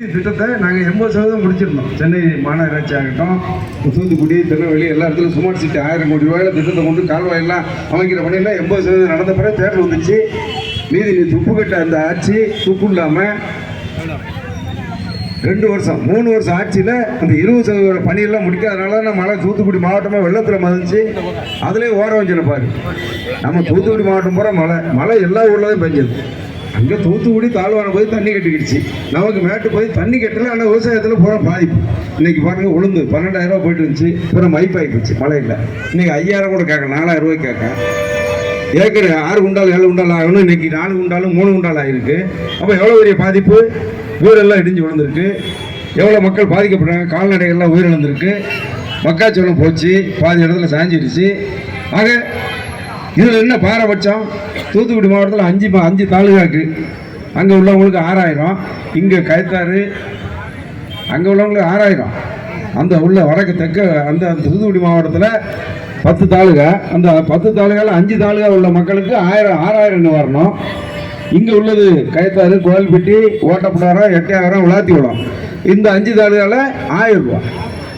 திட்டத்தை நாங்கள் எண்பது சதவீதம் முடிச்சிருந்தோம். சென்னை மாநகராட்சி ஆகட்டும் தூத்துக்குடி திருநெல்வேலி எல்லா இடத்துலையும் சுமார் சிட்டி ஆயிரம் கோடி ரூபாயில திட்டத்தை கொண்டு கால்வாயெல்லாம் அமைக்கிற பணியெல்லாம் எண்பது சதவீதம் நடந்த பிறகு தேர்தல் வந்துச்சு. மீதி நீ துப்பு கட்ட அந்த ஆட்சி துப்பு இல்லாமல் ரெண்டு வருஷம் மூணு வருஷம் ஆட்சியில் அந்த இருபது சதவீத பணியெல்லாம் முடிக்காதனால நம்ம மழை தூத்துக்குடி மாவட்டமாக வெள்ளத்தில் மதிச்சு அதுலேயே ஓர வஞ்சனை பாரு. நம்ம தூத்துக்குடி மாவட்டம் பூரா மழை மழை எல்லா ஊர்லயும் பெஞ்சது. அங்கே தூத்துக்குடி தாழ்வான போய் தண்ணி கட்டிக்கிடுச்சு. நமக்கு மேட்டு போய் தண்ணி கட்டல ஆனால் விவசாயத்தில் பூரா பாதிப்பு. இன்னைக்கு பாருங்கள் உளுந்து பன்னெண்டாயிரம் ரூபாய் போயிட்டு இருந்துச்சு பூரா மைப்பாகி போச்சு மழை இன்னைக்கு ஐயாயிரம் கூட கேட்க நாலாயிரம் ரூபாய் கேட்க. ஏக்கர் ஆறு குண்டால் ஏழு குண்டால் ஆகணும் இன்னைக்கு நாலு குண்டாலும் மூணு குண்டால் ஆகிருக்கு அப்போ எவ்வளோ பெரிய பாதிப்பு? வீடெல்லாம் இடிஞ்சு விழுந்திருக்கு. எவ்வளோ மக்கள் பாதிக்கப்படுறாங்க? கால்நடைகள்லாம் உயிரிழந்திருக்கு. மக்காச்சோளம் போச்சு பாதி இடத்துல சாஞ்சிடுச்சு. ஆக இதில் என்ன பாரபட்சம்? தூத்துக்குடி மாவட்டத்தில் அஞ்சு அஞ்சு தாலுகாக்கு அங்கே உள்ளவங்களுக்கு ஆறாயிரம். இங்கே கயத்தாறு அங்கே உள்ளவங்களுக்கு ஆறாயிரம். அந்த உள்ள வடக்கு தெற்கு அந்த தூத்துக்குடி மாவட்டத்தில் பத்து தாலுகா. அந்த பத்து தாலுகாவில் அஞ்சு தாலுகா உள்ள மக்களுக்கு ஆயிரம் ஆறாயிரம் வரணும். இங்கே உள்ளது கயத்தாறு கோயில்பட்டி ஓட்டப்படாரம் எட்டாயிரம் விடும் இந்த அஞ்சு தாலுகாவில் ஆயிரம் ரூபா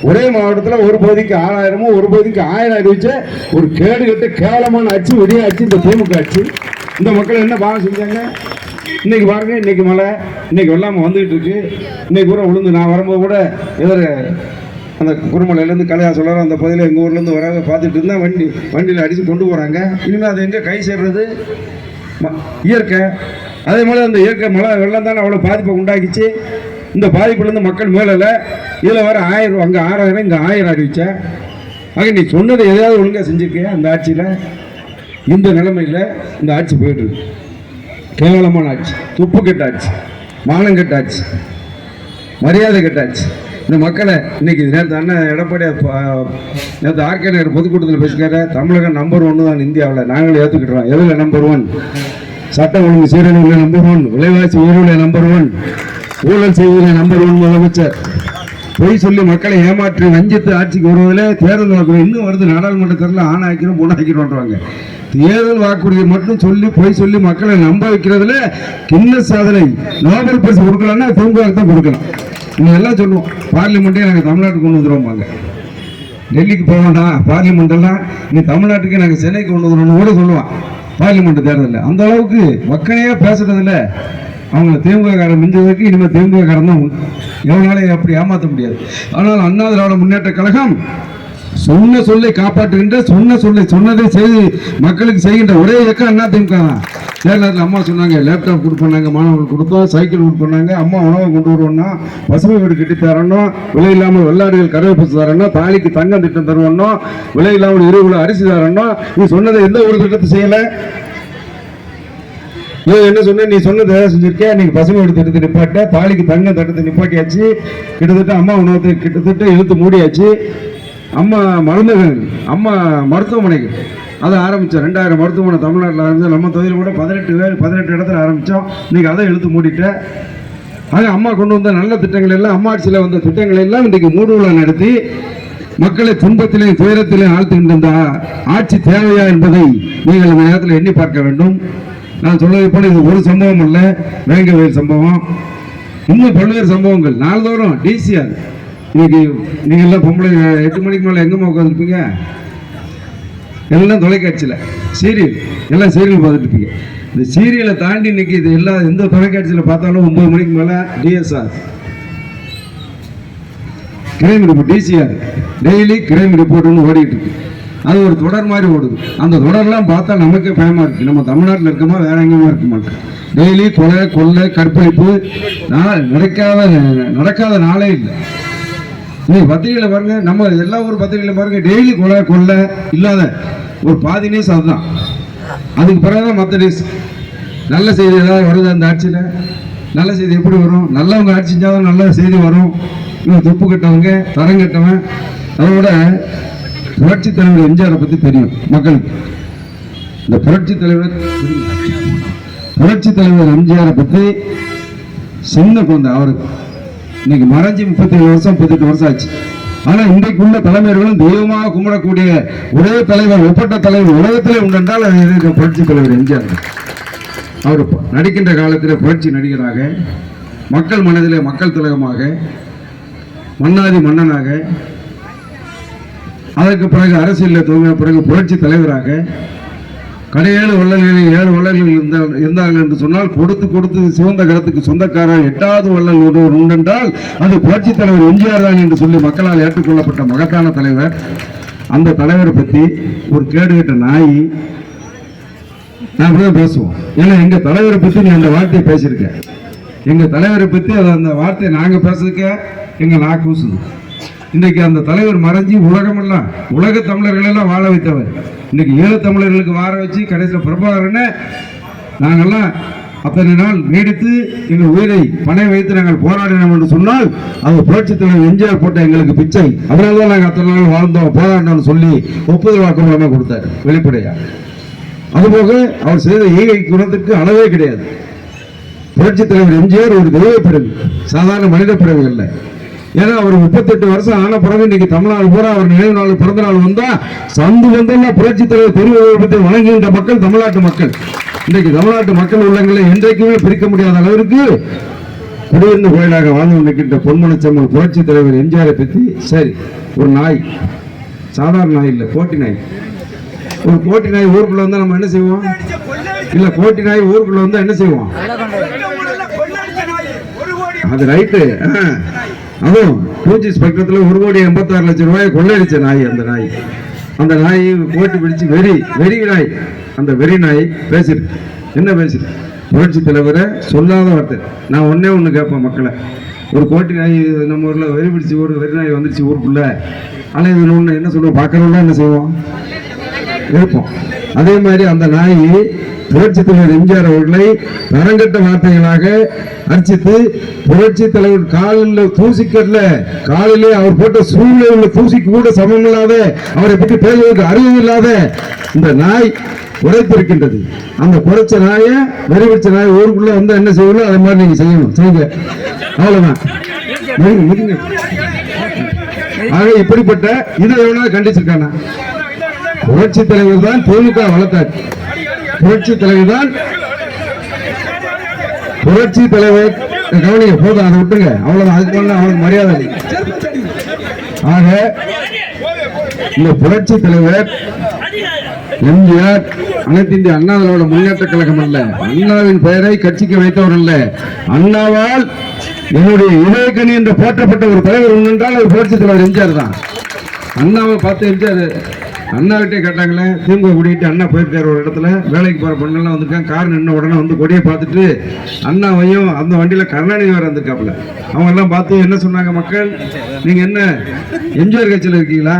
ஒரே மாவட்டத்தில் ஒரு பகுதிக்கு ஆறாயிரமும் ஒரு பகுதிக்கு ஆயிரம் அறிவிச்ச ஒரு கேடு கட்ட கேவலமான ஆட்சி விடிய ஆட்சி இந்த திமுக ஆட்சி. இந்த மக்கள் என்ன பாவம் செஞ்சாங்க? இன்னைக்கு பாருங்க இன்னைக்கு மழை இன்னைக்கு வெள்ளாமல் வந்துகிட்டு இருக்கு. இன்னைக்கு கூட விழுந்து நான் வரும்போது கூட எதிர அந்த குருமலையிலேருந்து கலையா சொல்கிறார் அந்த பகுதியில் எங்கள் ஊர்லேருந்து வராங்க பார்த்துட்டு இருந்தால் வண்டி வண்டியில் அடித்து கொண்டு போகிறாங்க இனிமேல் அது எங்கே கை சேர்றது? இயற்கை. அதே மாதிரி அந்த இயற்கை மழை வெள்ளம் தானே அவ்வளோ பாதிப்பை உண்டாக்கிச்சு. இந்த பாதிப்புலேருந்து மக்கள் மேலே இதில் வர ஆயிரம் அங்கே ஆறாயிரம் இங்கே ஆயிரம் அறிவிச்ச ஆக நீ சொன்னதை எதையாவது ஒழுங்காக செஞ்சுருக்கியா அந்த ஆட்சியில்? இந்த நிலைமையில் இந்த ஆட்சி போயிட்டுருக்கு. கேவலமான ஆட்சி. துப்பு கெட்டாச்சு. மானம் கெட்டாச்சு. மரியாதை கெட்டாச்சு. இந்த மக்களை இன்னைக்கு நேற்று அண்ணன் எடப்பாடி நேற்று ஆர்கே நகர் பொதுக்கூட்டத்தில் பேசிக்கார தமிழகம் நம்பர் ஒன்று தான் இந்தியாவில். நாங்களும் ஏற்றுக்கிட்டோம் எதில் நம்பர் ஒன் சட்டம் ஒழுங்கு சீரழிவில் நம்பர் ஒன் விலைவாசி உயர்வில் நம்பர் ஒன் ஊழல் செய்வதில் நம்பர் ஒன் முதலமைச்சர். பொய் சொல்லி மக்களை ஏமாற்றி வஞ்சித்து ஆட்சிக்கு வருவதில் தேர்தல் வாக்குறுதி இன்னும் வருது. நாடாளுமன்ற தேர்தலில் ஆண் ஆக்கிறோம் பொண்ணு ஆக்கிறோன்றாங்க தேர்தல் வாக்குறுதியை மட்டும் சொல்லி பொய் சொல்லி மக்களை நம்ப வைக்கிறதுல கிண்ண சாதனை. நோபல் பரிசு கொடுக்கலாம்னா திமுக தான் கொடுக்கலாம் இன்னும் எல்லாம் சொல்லுவோம். பார்லிமெண்ட்டே நாங்கள் தமிழ்நாட்டுக்கு கொண்டு வந்துடுவோம்பாங்க டெல்லிக்கு போக வேண்டாம். பார்லிமெண்ட் எல்லாம் நீ தமிழ்நாட்டுக்கு நாங்கள் சென்னைக்கு கொண்டு வந்துடுவோம்னு கூட சொல்லுவான். பார்லிமெண்ட் தேர்தலில். அந்த அளவுக்கு மக்களையே பேசுறதுல அவங்க திமுக காரன் மிஞ்சதுக்கு இனிமேல் திமுக காரன் தான் உண்டு. அப்படி ஏமாற்ற முடியாது. ஆனால் அண்ணா திராவிட முன்னேற்ற கழகம் சொன்ன சொல்லை காப்பாற்றுகின்ற சொன்ன சொல்லை சொன்னதை செய்து மக்களுக்கு செய்கின்ற ஒரே இயக்கம் அண்ணா திமுக தான். கேரளத்தில் அம்மா சொன்னாங்க லேப்டாப் கொடுப்பாங்க மாணவர்கள் கொடுத்தோம் சைக்கிள் கொடுப்பாங்க அம்மா உணவை கொண்டு வருவோம்னா பசுமை வீடு கட்டி தரணும் விலை இல்லாமல் வெள்ளாடுகள் கறவை பசு தரணும் தாலிக்கு தங்கம் திட்டம் தருவணும் விலை இல்லாமல் இருபது அரிசி தரணும் நீ சொன்னதை எந்த ஒரு திட்டத்தை செய்யலை. என்ன சொன்ன நீ சொன்னது செஞ்சிருக்கேன் செஞ்சிருக்கே நீங்க பசுமை வீடு நிப்பாட்ட தாலிக்கு தங்க தட்டத்தை நிப்பாட்டியாச்சு. கிட்டத்தட்ட அம்மா உணவத்தை கிட்டத்தட்ட இழுத்து மூடியாச்சு. அம்மா மருந்துகள் அம்மா மருத்துவமனைகள் அதை ஆரம்பித்தோம் ரெண்டாயிரம் மருத்துவமனை தமிழ்நாட்டில் ஆரம்பிச்சோம். நம்ம தொழில் கூட பதினெட்டு பேர் பதினெட்டு இடத்துல ஆரம்பித்தோம் இன்றைக்கி அதை இழுத்து மூடிட்டேன் ஆக அம்மா கொண்டு வந்த நல்ல திட்டங்கள் எல்லாம் அம்மா ஆட்சியில் வந்த திட்டங்கள் எல்லாம் இன்றைக்கு மூடு நடத்தி மக்களை துன்பத்திலையும் துயரத்திலையும் ஆழ்த்துகின்ற ஆட்சி தேவையா என்பதை நீங்கள் இந்த நேரத்தில் எண்ணி பார்க்க வேண்டும். நான் சொல்வதை போல இது ஒரு சம்பவம் அல்ல வேங்கவேல் சம்பவம். இன்னும் பல்வேறு சம்பவங்கள். நாள்தோறும் டிசிஆர் இன்னைக்கு நீங்க எல்லாம் பொம்பளை எட்டு மணிக்கு மேலே எங்கேம்மா உட்காந்துருப்பீங்க எல்லாம் தொலைக்காட்சியில். சீரியல். எல்லாம் சீரியல் பார்த்துட்டு இந்த சீரியலை தாண்டி இன்னைக்கு இது எல்லா எந்த தொலைக்காட்சியில் பார்த்தாலும் ஒன்பது மணிக்கு மேலே DSR crime report DCR daily crime ரிப்போர்ட்னு ஓடிட்டு இருக்கு. அது ஒரு தொடர் மாதிரி ஓடுது. அந்த தொடர்லாம் பார்த்தா நமக்கே பயமா இருக்கு. நம்ம தமிழ்நாட்டில் இருக்கோமா? வேற எங்கேயுமா இருக்க மாட்டோம். டெய்லி கொலை கொள்ளை கற்பழிப்பு நடக்காத நடக்காத நாளே இல்லை. நீ பத்திரிகையில் பாருங்க நம்ம எல்லா ஊர் பத்திரிகையில் பாருங்க டெய்லி கொலை கொள்ளை இல்லாத ஒரு பாதி நியூஸ் அதுதான். அதுக்கு பிறகுதான் மற்ற நியூஸ். நல்ல செய்தி ஏதாவது வருது அந்த ஆட்சியில்? நல்ல செய்தி எப்படி வரும்? நல்லவங்க ஆட்சி செஞ்சால் தான் நல்ல செய்தி வரும். இவன் துப்பு கட்டவங்க தரம் கட்டவன். அதோட புரட்சி தலைவர் எம்ஜிஆரை பற்றி தெரியும். மக்களுக்கு இந்த புரட்சி தலைவர் புரட்சி தலைவர் எம்ஜிஆரை பற்றி சின்ன குழந்தை அவருக்கு இன்னைக்கு மறைஞ்சி முப்பத்தேழு வருஷம் முப்பத்தெட்டு வருஷம் ஆச்சு. ஆனா இன்றைக்கு உள்ள தலைவர்களும் தெய்வமாக கும்பிடக்கூடிய ஒரே தலைவர் ஒப்பட்ட தலைவர் உலகத்திலே உண்டென்றால் அது புரட்சி தலைவர் எம்ஜிஆர். அவர் நடிக்கின்ற காலத்தில் புரட்சி நடிகராக மக்கள் மனதிலே மக்கள் திலகமாக மன்னாதி மன்னனாக அதற்கு பிறகு அரசியலில் தோன்றிய பிறகு புரட்சி தலைவராக கடையேழு வள்ளல்களில் ஏழு வள்ளல்கள் இருந்தால் இருந்தார்கள் என்று சொன்னால் கொடுத்து கொடுத்து சிவந்த கரத்துக்கு சொந்தக்காரர் எட்டாவது வள்ளல் ஒருவர் உண்டென்றால் அது புரட்சி தலைவர் எம்ஜிஆர் தான் என்று சொல்லி மக்களால் ஏற்றுக்கொள்ளப்பட்ட மகத்தான தலைவர். அந்த தலைவரை பற்றி ஒரு கேடுகட்ட நாய். நான் அப்படிதான் பேசுவோம். ஏன்னா எங்கள் தலைவரை பற்றி நீ அந்த வார்த்தையை பேசியிருக்க. எங்கள் தலைவரை பற்றி அதை அந்த வார்த்தையை நாங்கள் பேசுறதுக்க எங்கள் நாக்கு இன்றைக்கு இன்னைக்கு அந்த தலைவர் மறைஞ்சி உலகமெல்லாம் உலக தமிழர்களெல்லாம் வாழ வைத்தவர். இன்னைக்கு ஈழ தமிழர்களுக்கு வாழ வச்சு கடைசியில் பிரபாகரனை நாங்கெல்லாம் அத்தனை நாள் நீடித்து எங்கள் உயிரை பணை வைத்து நாங்கள் போராடினோம் என்று சொன்னால் அது புரட்சி தலைவர் எம்ஜிஆர் போட்ட எங்களுக்கு பிச்சை. அதனால தான் நாங்கள் அத்தனை நாள் வாழ்ந்தோம் போராடினோம்னு சொல்லி ஒப்புதல் வாக்குமூலமாக கொடுத்தார் வெளிப்படையா. அதுபோக அவர் செய்த ஈகை குணத்துக்கு அளவே கிடையாது. புரட்சி தலைவர் எம்ஜிஆர் ஒரு தெய்வ பிறவி சாதாரண மனித பிறவி இல்லை ஏன்னா அவர் முப்பத்தெட்டு வருஷம் ஆன பிறகு இன்னைக்கு தமிழ்நாடு பூரா அவர் நினைவு நாள் பிறந்த நாள் வந்தா சந்து வந்தெல்லாம் புரட்சித் தலைவர் திருவிழத்தை வணங்குகின்ற மக்கள் தமிழ்நாட்டு மக்கள். இன்னைக்கு தமிழ்நாட்டு மக்கள் உள்ளங்களை என்றைக்குமே பிரிக்க முடியாத அளவிற்கு குடியிருந்த கோயிலாக வாழ்ந்து கொண்டிருக்கின்ற பொன்மனச்சம்மல் புரட்சித் தலைவர் எம்ஜிஆரை பற்றி சரி ஒரு நாய். சாதாரண நாய் இல்லை போட்டி நாய். ஒரு கோட்டி நாய் ஊருக்குள்ள வந்தா நம்ம என்ன செய்வோம்? இல்ல கோட்டி நாய் ஊருக்குள்ள வந்தா என்ன செய்வோம்? அது ரைட்டு அதுவும் பூஜை பக்கத்தில் ஒரு கோடி எண்பத்தாறு லட்சம் ரூபாய் கொள்ளையடிச்ச நாய் அந்த நாய். அந்த நாய் கோட்டி பிடிச்சு வெறி வெறி நாய். அந்த வெறி நாய் பேசிருக்கு. என்ன பேசிருக்கு? புரட்சி தலைவரை சொல்லாத வார்த்தை. நான் ஒன்னே ஒன்று கேட்பேன் மக்களை. ஒரு கோட்டி நாய் நம்ம ஊரில் வெறி பிடிச்சி ஒரு வெறி நாய் வந்துருச்சு ஊருக்குள்ள. ஆனால் இது ஒன்று என்ன சொல்லுவோம் பார்க்கறவங்க என்ன செய்வோம் இருப்போம் அதே மாதிரி அந்த நாய் புரட்சி தலைவர் எம்ஜிஆர் அவர்களை தரங்கட்ட வார்த்தைகளாக அர்ச்சித்து புரட்சி தலைவர் காலில் தூசிக்கல்ல காலிலே அவர் போட்ட சூழ்நிலை உள்ள தூசிக்கு கூட சமமில்லாத அவரை பற்றி பேசுவதற்கு அறிவு இல்லாத இந்த நாய் குறைத்திருக்கின்றது அந்த குறைச்ச நாயை வெறிவிச்ச நாய் ஊருக்குள்ள வந்து என்ன செய்யணும் அதே மாதிரி நீங்க செய்யணும். செய்யுங்க. அவ்வளவுதான். ஆக இப்படிப்பட்ட இதை எவனா கண்டிச்சிருக்கானா? புரட்சி தலைவர் தான் திமுக வளர்த்தார் புரட்சி தலைவர் தான் புரட்சி தலைவர். கவனிங்க போதும் அதை விட்டுருங்க. அவ்வளவுதான் அதுக்கு அவனுக்கு மரியாதை ஆக இந்த புரட்சி தலைவர் எம்ஜிஆர் அனைத்து இந்திய அண்ணா திராவிட முன்னேற்ற கழகம் அல்ல. அண்ணாவின் பெயரை கட்சிக்கு வைத்தவர் அல்ல. அண்ணாவால் என்னுடைய இதயக்கணி என்று போற்றப்பட்ட ஒரு தலைவர் உண்டு என்றால் அது புரட்சி தலைவர் எம்ஜிஆர் தான். அண்ணாவை பார்த்து எம்ஜிஆர் அண்ணாவிட்டே கேட்டாங்களே திமுக கூட்டிகிட்டு அண்ணா போயிருக்காரு ஒரு இடத்துல வேலைக்கு போகிற பொண்ணெல்லாம் வந்திருக்காங்க கார் நின்று உடனே வந்து கொடியை பார்த்துட்டு அண்ணாவையும் அந்த வண்டியில் கருணாநிதி வேறு வந்திருக்காப்புல. அவங்க எல்லாம் பார்த்து என்ன சொன்னாங்க மக்கள்? நீங்கள் என்ன எம்ஜிஆர் கட்சியில் இருக்கீங்களா?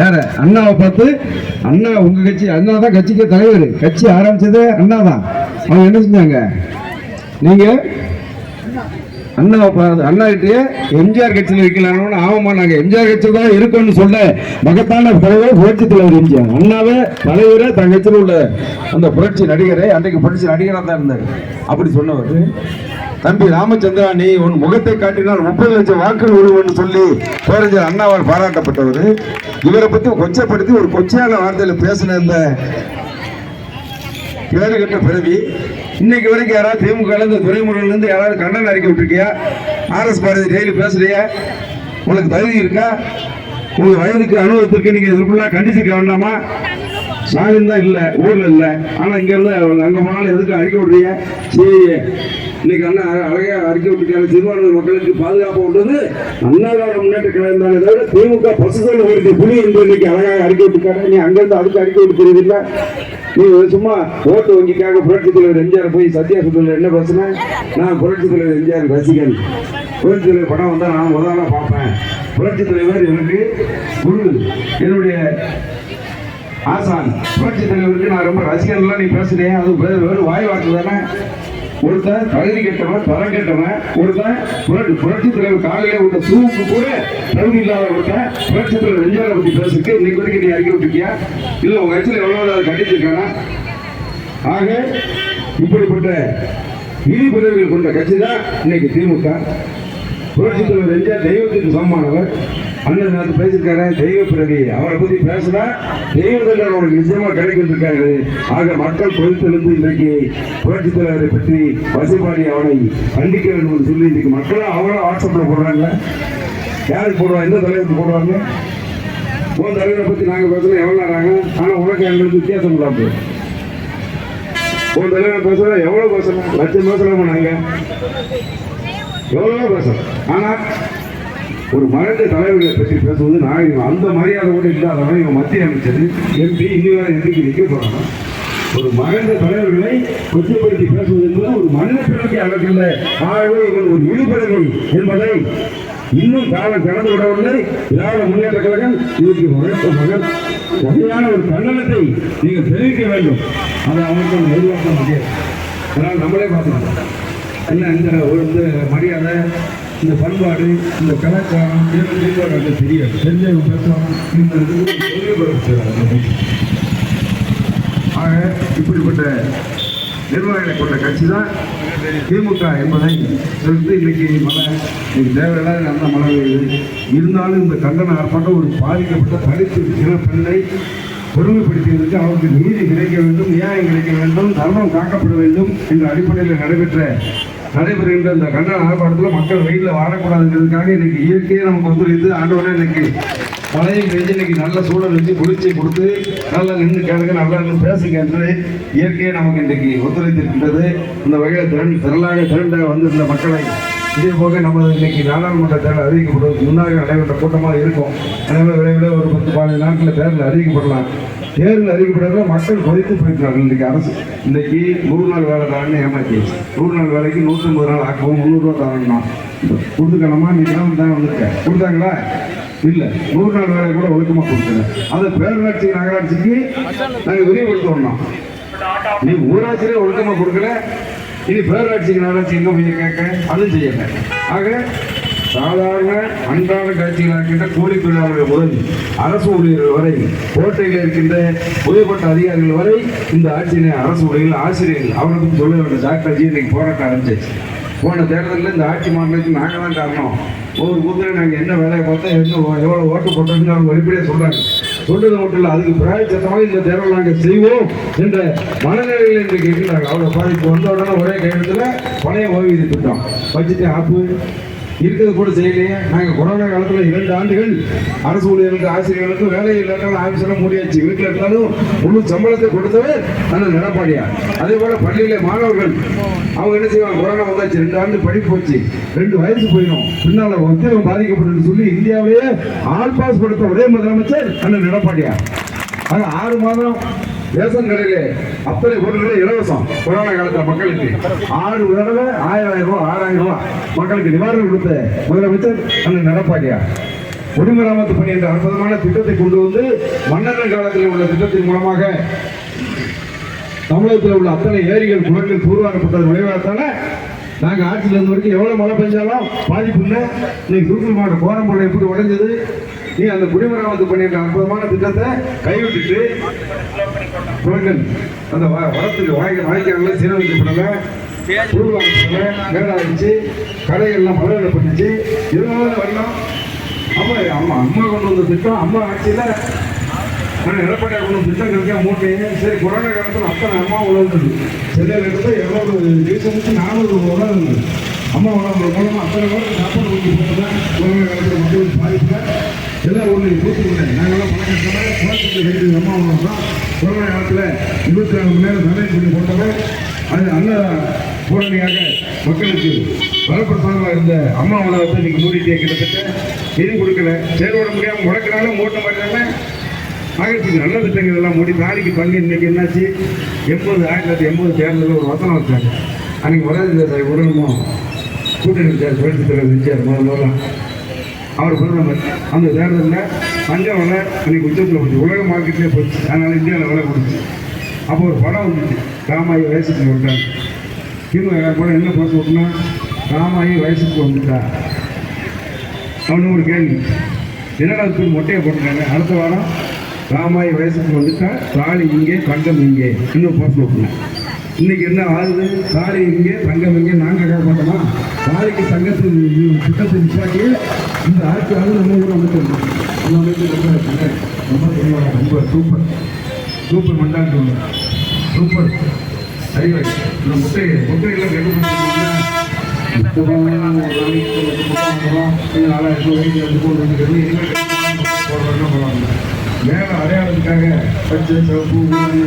யார? அண்ணாவை பார்த்து அண்ணா உங்க கட்சி அண்ணா தான் கட்சிக்கு தலைவர். கட்சி ஆரம்பிச்சதே அண்ணா தான் அவங்க என்ன செஞ்சாங்க? நீங்க அண்ணா பா- அண்ணா கிட்டே எம்ஜிஆர் கட்சியில் இருக்கலாம்னு ஆமாமா நாங்க. எம்ஜிஆர் கட்சி தான் இருக்கோம்னு சொல்ல மகத்தான தலைவர் புரட்சி தலைவர் எம்ஜிஆர். அண்ணாவே தலைவரே தன் கட்சியில் உள்ள அந்த புரட்சி நடிகரை அன்றைக்கு புரட்சி நடிகராக தான் இருந்தார். அப்படி சொன்னவர். தம்பி ராமச்சந்திரா நீ உன் முகத்தை காட்டினால் முப்பது லட்சம் வாக்குகள் விழுவன்னு சொல்லி பேரஞ்சர் அண்ணாவால் பாராட்டப்பட்டவர். இவரை பற்றி கொச்சப்படுத்தி ஒரு கொச்சையான வார்த்தையில் பேசின இந்த பேரு கட்ட பிறவி. இன்னைக்கு வரைக்கும் யாராவது திமுக ல யாராவது கண்ணன் அறிக்கை விட்டுருக்கியா? ஆர்எஸ் பாரதி டெய்லி பேசுறியா. உனக்கு தகுதி இருக்கா? உங்க வயதுக்கு அனுபவத்திற்கு நீங்க இதுக்குள்ள கண்டிச்சிருக்க வேண்டாமா? நானும் தான் இல்லை ஊர்ல இல்லை. ஆனா இங்க இருந்து அங்க போனாலும் எதுக்கு அறிக்கை விடுறீங்க? சரி இன்னைக்கு அண்ணா அழகா அறிக்கை விட்டுருக்காரு சிறுபான்மை மக்களுக்கு பாதுகாப்பு விட்டது அண்ணாவோட முன்னேற்ற கழகம் தானே தவிர திமுக பசுதல் ஒரு புலி என்று இன்னைக்கு அழகாக அறிக்கை விட்டுருக்காரு நீ அங்கிருந்து அதுக்கு அறிக்கை விட்டு நீ சும்மா ஓட்டு வங்கிக்காக புரட்சி தலைவர் எம்ஜிஆர் போய் சத்யா சுத்தல என்ன பிரச்சனை நான் புரட்சி தலைவர் எம்ஜிஆர் ரசிகன். புரட்சி தலைவர் படம் வந்தால் நான் முதல்ல பார்ப்பேன். புரட்சி தலைவர் எனக்கு குரு என்னுடைய ஆசான். புரட்சி தலைவருக்கு நான் ரொம்ப ரசிகன்லாம் நீ பேசுறேன் அது வேறு வாய் வாக்கு தானே. ஒருத்தன் தகுதி கெட்டவன் தரம் கெட்டவன் ஒருத்தன் புரட்சி புரட்சி தலைவர் காலையில விட்ட சூப்பு கூட தகுதி இல்லாத ஒருத்தன் புரட்சி தலைவர் எம்ஜிஆரை பத்தி பேசுக்கு இன்னைக்கு வரைக்கும் நீ அறிக்கை விட்டுருக்கியா? இல்ல உங்க கட்சியில் எவ்வளவு அதை கண்டிச்சிருக்கானா? ஆக இப்படிப்பட்ட இழிபிறவிகள் கொண்ட கட்சி தான் இன்னைக்கு திமுக. புரட்சி தலைவர் எம்ஜிஆர் தெய்வத்துக்கு சமமானவர். அண்ணன் நேற்று பேசியிருக்காரு தெய்வ பிறவி. அவரை பற்றி பேசினா தெய்வ தண்டனை அவருக்கு நிஜமாக கிடைக்கிட்டு இருக்காரு ஆக மக்கள் கொதித்திருந்து இன்றைக்கு புரட்சித் தலைவரை பற்றி பசுபாடி அவனை கண்டிக்க வேண்டும் என்று சொல்லி இன்றைக்கு மக்களும் அவங்களும் வாட்ஸ்அப்பில் போடுறாங்க யாருக்கு போடுவாங்க எந்த தலைவருக்கு போடுவாங்க உன் தலைவரை பற்றி நாங்கள் பேசலாம் எவ்வளவு நேராங்க ஆனால் உனக்கு எங்களுக்கு வித்தியாசம் இல்லாம உன் தலைவரை பேசலாம் எவ்வளோ பேசலாம் லட்சம் பேசலாமா நாங்கள் எவ்வளோ பேசலாம் ஆனால் ஒரு மறைந்த தலைவர்களை பற்றி பேசுவது நாகரிகம் அந்த மரியாதை கூட இல்லாதவன் இவன் மத்திய அமைச்சர் எம்பி இன்னி வரை எம்பிக்கு நிற்க போறாங்க ஒரு மறைந்த தலைவர்களை கொச்சப்படுத்தி பேசுவது என்பது ஒரு மனித பிறகு அழகில்லை. ஆகவே இவன் ஒரு இழிபடவை என்பதை இன்னும் காலம் கடந்து விடவில்லை. திராவிட முன்னேற்ற கழகம் இதற்கு வழக்க மகன் வகையான ஒரு கண்டனத்தை நீங்கள் தெரிவிக்க வேண்டும். அதை அவர்கள் எதிர்பார்க்க முடியாது. அதனால் நம்மளே பார்த்துக்கலாம். என்ன இந்த ஒரு மரியாதை இந்த பண்பாடு இந்த கலாச்சாரம் இதெல்லாம் தெரியாது. தெரிஞ்சவங்க பேசுவாங்க இந்த ஆக இப்படிப்பட்ட நிர்வாகிகளை கொண்ட கட்சி தான் திமுக என்பதை சொல்லிட்டு இன்னைக்கு மழை இன்னைக்கு தேவையில்லாத நல்ல மழை பெய்யுது. இருந்தாலும் இந்த கண்டன ஆர்ப்பாட்டம் ஒரு பாதிக்கப்பட்ட தலித்து இன பெண்ணை பொறுமைப்படுத்தியதற்கு அவருக்கு நீதி கிடைக்க வேண்டும் நியாயம் கிடைக்க வேண்டும் தர்மம் காக்கப்பட வேண்டும் என்ற அடிப்படையில் நடைபெற்ற நடைபெறுகின்ற இந்த கண்டன ஆர்ப்பாட்டத்தில் மக்கள் வெயிலில் வாழக்கூடாதுங்கிறதுக்காக இன்னைக்கு இயற்கையை நமக்கு ஒத்துழைத்து ஆண்டோட இன்னைக்கு மழையை பெஞ்சு இன்னைக்கு நல்ல சூழல் வச்சு குளிர்ச்சி கொடுத்து நல்லா நின்று கேளுங்க நல்லா நின்று பேசுங்க என்று இயற்கையை நமக்கு இன்றைக்கு ஒத்துழைத்திருக்கின்றது. இந்த வகையில் திறன் திரளாக திரண்டாக வந்திருந்த மக்களை இதே போக நமது இன்னைக்கு நாடாளுமன்ற தேர்தல் அறிவிக்கப்படுவதற்கு முன்னாக நடைபெற்ற கூட்டமாக இருக்கும். எனவே விரைவில் ஒரு பத்து பதினைந்து நாட்களில் தேர்தல் அறிவிக்கப்படலாம். தேர்தல் அறிவிக்கப்படுறதுல மக்கள் கொதித்து போயிருக்கிறார்கள் இன்றைக்கு அரசு. இன்னைக்கு நூறு நாள் வேலை தரணும்னு ஏமாத்தி. நூறு நாள் வேலைக்கு நூற்றம்பது நாள் ஆக்கவும் முந்நூறுரூவா தரணும்னா கொடுத்துக்கணுமா? நீ தான் வந்திருக்க கொடுத்தாங்களா? இல்லை. நூறு நாள் வேலை கூட ஒழுக்கமாக கொடுக்கல. அதை பேரூராட்சி நகராட்சிக்கு நாங்கள் விரிவுபடுத்தணும்? நீ ஊராட்சியிலே ஒழுக்கமாக கொடுக்கல. இனி பேரூராட்சிக்கு நகராட்சி எங்கே போய் கேட்க? அதுவும் செய்யலை. ஆக சாதாரண அன்றாட காட்சிகளாக இருக்கின்ற கூலி தொழிலாளர்கள் முதல் அரசு ஊழியர்கள் வரை கோட்டையில் இருக்கின்ற உயர்பட்ட அதிகாரிகள் வரை இந்த ஆட்சியினை அரசு ஊழியர்கள் ஆசிரியர்கள் அவர்களுக்கும் சொல்ல வேண்டும் டாக்டர் ஜி இன்னைக்கு போராட்டம் ஆரம்பிச்சிச்சு. போன தேர்தலில் இந்த ஆட்சி மாநிலத்துக்கு நாங்கள் தான் காரணம்? ஒரு பூத்தில் நாங்கள் என்ன வேலையை பார்த்தோம் என்ன எவ்வளோ ஓட்டு போட்டோம்னு அவங்க வெளிப்படையாக சொல்கிறாங்க சொல்றது மட்டும் இல்லை அதுக்கு பிராயச்சத்தமாக இந்த தேர்தல் நாங்கள் செய்வோம் என்ற மனநிலையில் இன்றைக்கு இருக்கிறாங்க அவ்வளோ பாதிப்பு வந்த உடனே ஒரே கையெழுத்தில் பழைய ஓய்வூதிய திட்டம். பட்ஜெட்டை ஆப்பு. இருக்கிறது கூட செய்யலையே நாங்கள் கொரோனா காலத்தில் இரண்டு ஆண்டுகள் அரசு ஊழியர்களுக்கு ஆசிரியர்களுக்கு வேலை இல்லாட்டாலும் ஆஃபீஸெல்லாம் மூடியாச்சு வீட்டில் இருந்தாலும் முழு சம்பளத்தை கொடுத்தவர் அந்த எடப்பாடியா அதே போல் பள்ளியில் மாணவர்கள் அவங்க என்ன செய்வாங்க? கொரோனா வந்தாச்சு ரெண்டு ஆண்டு படிப்பு போச்சு. ரெண்டு வயசு போயிடும். பின்னால் உத்தியோகம் பாதிக்கப்பட்டதுன்னு சொல்லி இந்தியாவிலேயே ஆல் பாஸ் படுத்த ஒரே முதலமைச்சர் அண்ணன் எடப்பாடியா ஆக ஆறு மாதம் ரேஷன் கடையிலே அத்தனை பொருட்களும் இலவசம் கொரோனா காலத்தில் மக்களுக்கு. ஆறு தடவை ஆயிரம் ரூபாய் ஆறாயிரம் ரூபாய் மக்களுக்கு நிவாரணம் கொடுத்த முதலமைச்சர் அண்ணன் நடப்பாடியா குடிமராமத்து பணி என்ற அற்புதமான திட்டத்தை கொண்டு வந்து மன்னர்கள் காலத்தில் உள்ள திட்டத்தின் மூலமாக தமிழகத்தில் உள்ள அத்தனை ஏரிகள் குளங்கள் தூர்வாரப்பட்டது விளைவாகத்தால நாங்கள் ஆட்சியில் இருந்த வரைக்கும் எவ்வளோ மழை பெஞ்சாலும் பாதிப்பு இல்லை. இன்னைக்கு தூத்துக்குடி மாவட்டம் கோரம்பள்ளம் எப்படி உடைஞ்சது? நீ அந்த குடிமராமத்து பண்ணியிருக்க அற்புதமான திட்டத்தை கைவிட்டுட்டு குளங்கள் அந்த வ- வாய்க்க வாய்க்கால சீரமைக்கப்படல தூர்வாரப்படல மேலாயிடுச்சு கடைகள்லாம் பண்ணிச்சு. இதனால வரலாம் அம்மா அம்மா அம்மா கொண்டு வந்த திட்டம் அம்மா ஆட்சியில் ஆனால் எடப்பாடியார் கொண்டு வந்த திட்டம் கிடைக்க மூட்டையே சரி கொரோனா காலத்தில் அத்தனை அம்மா உழவுது சென்னையில் எடுத்து இரநூறு டிவிஷனுக்கு நானூறு உழவுங்க அம்மா உணவு மூலமாக அத்தனை பேருக்கு சாப்பாடு ஊற்றி போட்டதான் கொரோனா காலத்தில் மக்களுக்கு பாதிப்புல எல்லாம் ஒன்று தூத்துக்குடி நாங்களாம் பணம் குழந்தைகள் குளத்துக்கு அம்மா தான் கொரோனா காலத்தில் இருபத்தி நாலு மணி நேரம் சமையல் பண்ணி போட்டவன் அது நல்ல பூரணியாக மக்களுக்கு பலப்படுத்தாமல் இருந்த அம்மா உணவத்தை இன்னைக்கு மூடிட்டே கிட்டத்தட்ட இது கொடுக்கல? செயல்பட முடியாமல் முடக்கிறாங்க மூட்ட மாட்டாங்க ஆயிரத்துக்கு நல்ல திட்டங்கள் எல்லாம் மூடி நாளைக்கு பங்கு இன்னைக்கு என்னாச்சு? எண்பது ஆயிரத்தி தொள்ளாயிரத்தி எண்பது தேர்தலில் ஒரு வசனம் வச்சாங்க. அன்னைக்கு வராது உடனும் கூட்டணி சார் புரட்சி தலைவர் வச்சார் முதல் முதல்ல. அவர் பிரதமர் அந்த தேர்தலில் பஞ்சம் விலை அன்னைக்கு உச்சத்தில் போச்சு உலக மார்க்கெட்லேயே போச்சு. அதனால் இந்தியாவில் விலை கொடுச்சு. அப்போ ஒரு படம் வந்துச்சு. ராமாயி வயசுக்கு விட்டாங்க திமுக படம் என்ன பேச விட்டுனா ராமாயி வயசுக்கு வந்துட்டா. அவனு ஒரு கேள்வி. என்னடா தூள் மொட்டையை போட்டுருக்காங்க? அடுத்த வாரம் ராமாயி வயசுக்கு வந்துட்டா தாலி இங்கே கண்டம் இங்கே. இன்னும் போஸ்ட் விட்டுனேன் இன்னைக்கு என்ன ஆகுது தாலி இங்கே தங்கம் இங்கே நாங்கள் கேட்க மாட்டோமா தாலிக்கு தங்கத்து திட்டத்தை நிப்பாட்டி இந்த ஆட்சியாவது நம்ம ஊர் அமைச்சிருக்கோம் நம்ம அமைச்சு ரொம்ப ரொம்ப ரொம்ப சூப்பர் சூப்பர் மண்டான்னு சூப்பர் ஐயோ இந்த முட்டை முட்டையெல்லாம் கெட்டு மேல அடையாளத்துக்காக பச்சை சிவப்பு ஊரு,